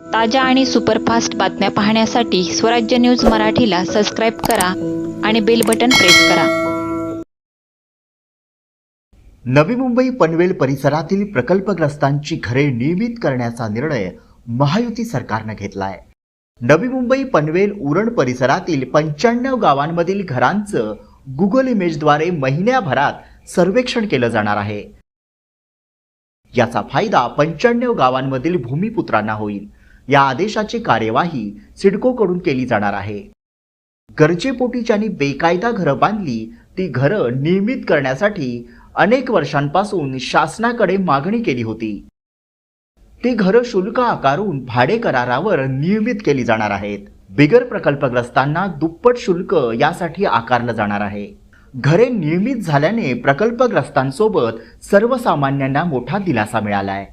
ताज्या आणि सुपरफास्ट बातम्या पाहण्यासाठी स्वराज्य न्यूज मराठीला सबस्क्राईब करा आणि बेल बटन प्रेस करा. नवी मुंबई पनवेल परिसरातील प्रकल्पग्रस्तांची घरे नियमित करण्याचा निर्णय महायुती सरकारनं घेतलाय. नवी मुंबई पनवेल उरण परिसरातील पंच्याण्णव गावांमधील घरांचं गुगल इमेजद्वारे महिन्याभरात सर्वेक्षण केलं जाणार आहे. याचा फायदा पंच्याण्णव गावांमधील भूमिपुत्रांना होईल. या आदेशाची कार्यवाही सिडकोकडून केली जाणार आहे. गरजेपोटी ज्यांनी बेकायदा घरं बांधली ती घरं नियमित करण्यासाठी अनेक वर्षांपासून शासनाकडे मागणी केली होती. ती घरं शुल्क आकारून भाडे करारावर नियमित केली जाणार आहेत. बिगर प्रकल्पग्रस्तांना दुप्पट शुल्क यासाठी आकारलं जाणार आहे. घरे नियमित झाल्याने प्रकल्पग्रस्तांसोबत सर्वसामान्यांना मोठा दिलासा मिळालाय.